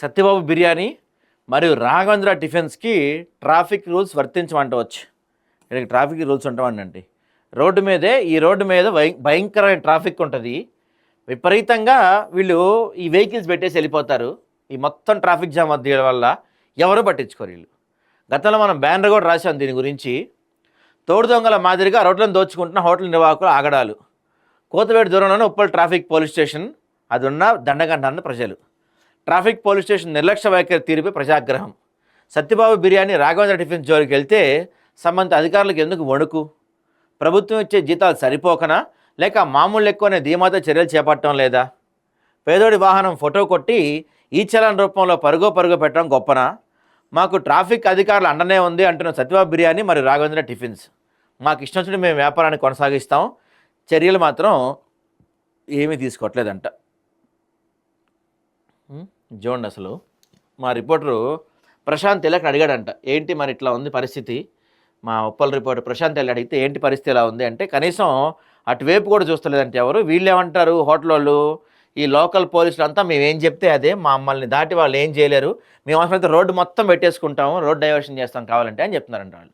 సత్యబాబు బిర్యానీ మరియు రాఘవేంద్ర టిఫిన్స్కి traffic rules వర్తించమంటవచ్చు. ఇక్కడ ట్రాఫిక్ రూల్స్ ఉంటామండి రోడ్డు మీదే ఈ రోడ్డు మీద భయంకరమైన ట్రాఫిక్ ఉంటుంది. విపరీతంగా వీళ్ళు ఈ వెహికల్స్ పెట్టేసి వెళ్ళిపోతారు. ఈ మొత్తం ట్రాఫిక్ జామ్ మధ్య వల్ల ఎవరు పట్టించుకోరు వీళ్ళు. గతంలో మనం బ్యానర్ కూడా రాశాం దీని గురించి. తోడు దొంగల మాదిరిగా రోడ్లను దోచుకుంటున్న హోటల్ నిర్వాహకులు ఆగడాలు. కోతవేడు దూరంలోనే ఉప్పల్ ట్రాఫిక్ పోలీస్ స్టేషన్. అది ఉన్న దండగంటాన్ని ప్రజలు. ట్రాఫిక్ పోలీస్ స్టేషన్ నిర్లక్ష్య వైఖరి తీరుపై ప్రజాగ్రహం. సత్యబాబు బిర్యానీ రాఘవేంద్ర టిఫిన్ జోలికి వెళ్తే సంబంధిత అధికారులకు ఎందుకు వణుకు? ప్రభుత్వం ఇచ్చే జీతాలు సరిపోకనా? లేక మామూలు ఎక్కువనే ధీమాతో చర్యలు చేపట్టడం లేదా? పేదోడి వాహనం ఫోటో కొట్టి ఈ చలన రూపంలో పరుగో పరుగు పెట్టడం గొప్పనా? మాకు ట్రాఫిక్ అధికారులు అండనే ఉంది అంటున్న సత్యబాబు బిర్యానీ మరియు రాఘవేంద్ర టిఫిన్స్. మాకు ఇష్టం మేము వ్యాపారాన్ని కొనసాగిస్తాం. చర్యలు మాత్రం ఏమీ తీసుకోవట్లేదంట. చూడండి అసలు. మా రిపోర్టరు ప్రశాంత్ తెల్లకి అడిగాడంట ఏంటి మరి ఇట్లా ఉంది పరిస్థితి? మా ఉప్పల్ రిపోర్టర్ ప్రశాంత్ తెల్ల అడిగితే ఏంటి పరిస్థితి ఎలా ఉంది? అంటే కనీసం అటువైపు కూడా చూస్తలేదంటే ఎవరు. వీళ్ళు ఏమంటారు హోటల్ వాళ్ళు ఈ లోకల్ పోలీసులు అంతా మేము ఏం చెప్తే అదే మమ్మల్ని దాటి వాళ్ళు ఏం చేయలేరు. మేము అవసరమైతే రోడ్డు మొత్తం పెట్టేసుకుంటాము రోడ్ డైవర్షన్ చేస్తాం కావాలంటే అని చెప్తున్నారంట వాళ్ళు.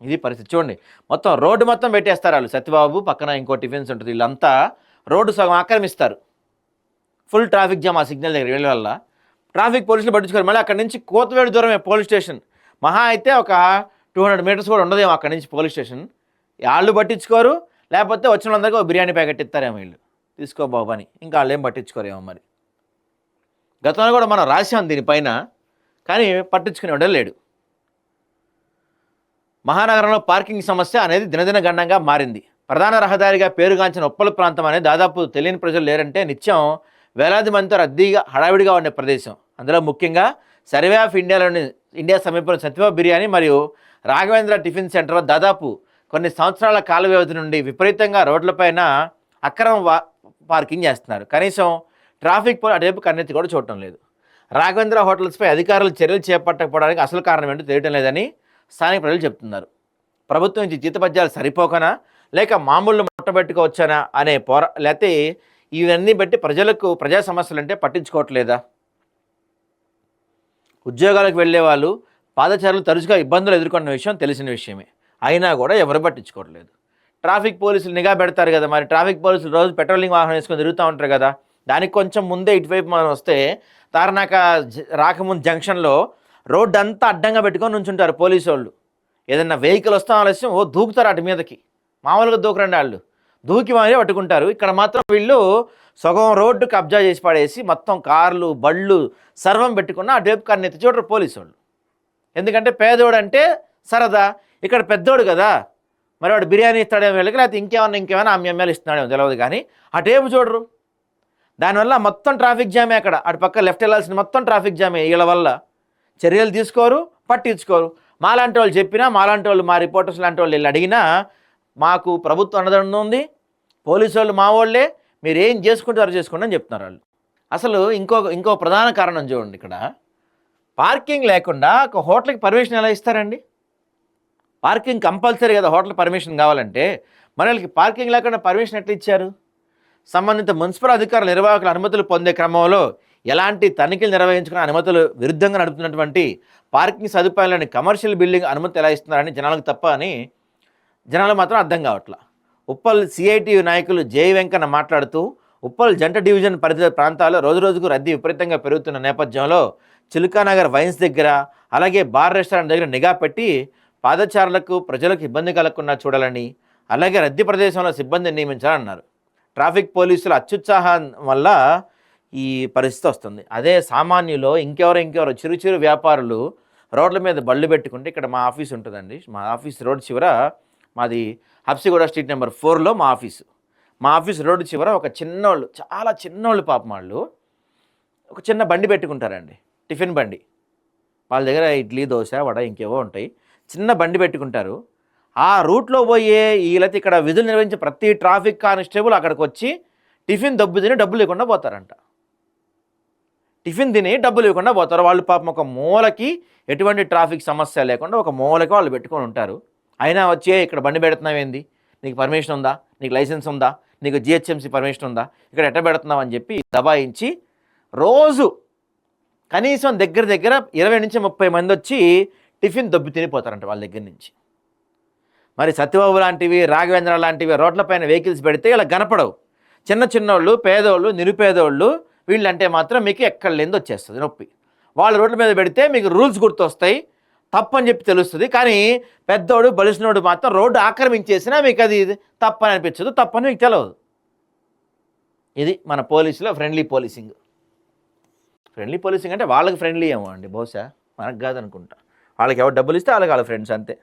ఇది పరిస్థితి. చూడండి మొత్తం రోడ్డు మొత్తం పెట్టేస్తారు వాళ్ళు. సత్యబాబు పక్కన ఇంకో టిఫిన్స్ ఉంటుంది వీళ్ళంతా రోడ్డు సగం ఆక్రమిస్తారు. ఫుల్ ట్రాఫిక్ జామ్ ఆ సిగ్నల్ దగ్గర వెళ్ళే వల్ల ట్రాఫిక్ పోలీసులు పట్టించుకోరు. మళ్ళీ అక్కడ నుంచి కోతవేడు దూరమే పోలీస్ స్టేషన్. మహా అయితే ఒక టూ హండ్రెడ్ మీటర్స్ కూడా ఉండదేమో అక్కడ నుంచి పోలీస్ స్టేషన్. వాళ్ళు పట్టించుకోరు. లేకపోతే వచ్చిన వాళ్ళందరికీ ఒక బిర్యానీ ప్యాకెట్ ఇస్తారేమో వీళ్ళు. తీసుకో బాబు అని ఇంకా వాళ్ళు ఏం పట్టించుకోరేమో మరి. గతంలో కూడా మనం రాశాం దీనిపైన. కానీ పట్టించుకునేవాడే లేడు. మహానగరంలో పార్కింగ్ సమస్య అనేది దినదిన గణంగా మారింది. ప్రధాన రహదారిగా పేరుగాంచిన ఉప్పల ప్రాంతం అనేది దాదాపు తెలియని ప్రజలు లేరంటే నిత్యం వేలాది మందితో రద్దీగా హడావిడిగా ఉండే ప్రదేశం. అందులో ముఖ్యంగా సర్వే ఆఫ్ ఇండియాలోని ఇండియా సమీపంలో సత్యబాబు బిర్యానీ మరియు రాఘవేంద్ర టిఫిన్ సెంటర్ దాదాపు కొన్ని సంవత్సరాల కాల వ్యవధి నుండి విపరీతంగా రోడ్లపైన అక్రమ వా- పార్కింగ్ చేస్తున్నారు. కనీసం ట్రాఫిక్ పోలీస్ అటువైపు కన్నెత్తి కూడా చూడటం లేదు. రాఘవేంద్ర హోటల్స్పై అధికారులు చర్యలు చేపట్టకపోవడానికి అసలు కారణం ఏంటో తెలియటం లేదని స్థానిక ప్రజలు చెప్తున్నారు. ప్రభుత్వం నుంచి జీతపద్యాలు సరిపోకనా? లేక మామూలు ముట్టబెట్టుకోవచ్చానా? అనే పోరా లేకపోతే ఇవన్నీ బట్టి ప్రజలకు ప్రజా సమస్యలు అంటే పట్టించుకోవట్లేదా? ఉద్యోగాలకు వెళ్ళే వాళ్ళు పాదచారులు తరచుగా ఇబ్బందులు ఎదుర్కొన్న విషయం తెలిసిన విషయమే. అయినా కూడా ఎవరు పట్టించుకోవట్లేదు. ట్రాఫిక్ పోలీసులు నిఘా పెడతారు కదా మరి ట్రాఫిక్ పోలీసులు రోజు పెట్రోలింగ్ వాహనం వేసుకొని తిరుగుతూ ఉంటారు కదా. దానికి కొంచెం ముందే ఇటువైపు మనం వస్తే తారనాక జ- రాకముందు జంక్షన్లో రోడ్డు అంతా అడ్డంగా పెట్టుకొని నుంచుంటారు పోలీసు వాళ్ళు ఏదైనా వెహికల్ వస్తాం ఆలస్యం ఓ దూకుతారు అటు మీదకి. మామూలుగా దూకరండి వాళ్ళు. దూకి మారే పట్టుకుంటారు. ఇక్కడ మాత్రం వీళ్ళు సగం రోడ్డు కబ్జా చేసి పడేసి మొత్తం కార్లు బళ్ళు సర్వం పెట్టుకున్న ఆ డేపు కార్ని ఎత్తి చూడరు పోలీసు వాళ్ళు ఎందుకంటే పేదోడు అంటే సరదా. ఇక్కడ పెద్దోడు కదా. మరి వాడు బిర్యానీ ఇస్తాడేమో వీళ్ళకి లేకపోతే ఇంకేమన్నా ఇంకేమైనా అమ్మ ఎమ్మెల్యే ఇస్తున్నాడేమో తెలియదు కానీ అటేపు చూడరు. దానివల్ల మొత్తం ట్రాఫిక్ జామే అక్కడ. అటు పక్క లెఫ్ట్ వెళ్ళాల్సిన మొత్తం ట్రాఫిక్ జామే వీళ్ళ వల్ల. చర్యలు తీసుకోరు పట్టించుకోరు. మాలాంటి వాళ్ళు చెప్పినా మాలాంటి వాళ్ళు మా రిపోర్టర్స్ లాంటి వాళ్ళు వెళ్ళి అడిగినా మాకు ప్రభుత్వం అండదండ ఉంది పోలీసు వాళ్ళు మా వాళ్ళే మీరు ఏం చేసుకుంటారో చేసుకోండి అని చెప్తున్నారు వాళ్ళు. అసలు ఇంకో ఇంకో ప్రధాన కారణం చూడండి ఇక్కడ. పార్కింగ్ లేకుండా ఒక హోటల్కి పర్మిషన్ ఎలా ఇస్తారండి? పార్కింగ్ కంపల్సరీ కదా హోటల్ పర్మిషన్ కావాలంటే. మన వాళ్ళకి పార్కింగ్ లేకుండా పర్మిషన్ ఎట్లా ఇచ్చారు? సంబంధిత మున్సిపల్ అధికారుల నిర్వాహకుల అనుమతులు పొందే క్రమంలో ఎలాంటి తనిఖీలు నిర్వహించుకునే అనుమతులు విరుద్ధంగా నడుపుతున్నటువంటి పార్కింగ్ సదుపాయాలని కమర్షియల్ బిల్డింగ్ అనుమతి ఎలా ఇస్తున్నారని జనాలకు తప్ప అని జనాలు మాత్రం అర్థం కావట్లా. ఉప్పల్ సిఐటి నాయకులు జై వెంకన్న మాట్లాడుతూ ఉప్పల్ జంట డివిజన్ పరిధి ప్రాంతాల్లో రోజు రోజుకు రద్దీ విపరీతంగా పెరుగుతున్న నేపథ్యంలో చిలుకానగర్ వైన్స్ దగ్గర అలాగే బార్ రెస్టారెంట్ దగ్గర నిఘా పెట్టి పాదచారులకు ప్రజలకు ఇబ్బంది కలగకుండా చూడాలని అలాగే రద్దీ ప్రదేశంలో సిబ్బందిని నియమించాలన్నారు. ట్రాఫిక్ పోలీసుల అత్యుత్సాహం వల్ల ఈ పరిస్థితి వస్తుంది. అదే సామాన్యులో ఇంకెవరో ఇంకెవరో చిరు చిరు వ్యాపారులు రోడ్ల మీద బళ్ళు పెట్టుకుంటే ఇక్కడ మా ఆఫీస్ ఉంటుందండి. మా ఆఫీస్ రోడ్ చివర మాది హబ్సిగూడ స్ట్రీట్ నెంబర్ ఫోర్లో మా ఆఫీసు. మా ఆఫీస్ రోడ్డు చివర ఒక చిన్నోళ్ళు చాలా చిన్నోళ్ళు పాపం వాళ్ళు. ఒక చిన్న బండి పెట్టుకుంటారండి టిఫిన్ బండి. వాళ్ళ దగ్గర ఇడ్లీ దోశ వడ ఇంకేవో ఉంటాయి. చిన్న బండి పెట్టుకుంటారు. ఆ రూట్లో పోయే వీళ్ళైతే ఇక్కడ విధులు నిర్వహించే ప్రతి ట్రాఫిక్ కానిస్టేబుల్ అక్కడికి వచ్చి టిఫిన్ దబ్బు తిని డబ్బులు లేకుండా పోతారంట. టిఫిన్ తిని డబ్బులు ఇవ్వకుండా పోతారు. వాళ్ళు పాపం ఒక మూలకి ఎటువంటి ట్రాఫిక్ సమస్య లేకుండా ఒక మూలకి వాళ్ళు పెట్టుకొని ఉంటారు. అయినా వచ్చే ఇక్కడ బండి పెడుతున్నావు ఏంది నీకు పర్మిషన్ ఉందా? నీకు లైసెన్స్ ఉందా? నీకు జిహెచ్ఎంసీ పర్మిషన్ ఉందా? ఇక్కడ ఎట్ట పెడుతున్నావు? అని చెప్పి దబాయించి రోజు కనీసం దగ్గర దగ్గర ఇరవై నుంచి ముప్పై మంది వచ్చి టిఫిన్ దొబ్బి తినిపోతారంట వాళ్ళ దగ్గర నుంచి. మరి సత్యబాబు లాంటివి రాఘవేంద్ర లాంటివి రోడ్లపైన వెహికల్స్ పెడితే ఇలా కనపడవు. చిన్న చిన్నోళ్ళు పేదోళ్ళు నిరుపేదోళ్ళు వీళ్ళంటే మాత్రం మీకు ఎక్కడ లేదో వచ్చేస్తుంది నొప్పి. వాళ్ళ రోడ్ల మీద పెడితే మీకు రూల్స్ గుర్తొస్తాయి. తప్పని చెప్పి తెలుస్తుంది. కానీ పెద్దోడు బలిసినోడు మాత్రం రోడ్డు ఆక్రమించేసినా మీకు అది తప్పని అనిపించదు. తప్పని మీకు తెలియదు ఇది మన పోలీసులో ఫ్రెండ్లీ పోలీసింగ్. ఫ్రెండ్లీ పోలీసింగ్ అంటే వాళ్ళకి ఫ్రెండ్లీ ఏమో అండి బహుశా. మనకు కాదనుకుంటా. వాళ్ళకి ఎవరు డబ్బులు ఇస్తే వాళ్ళకి వాళ్ళ ఫ్రెండ్స్ అంతే.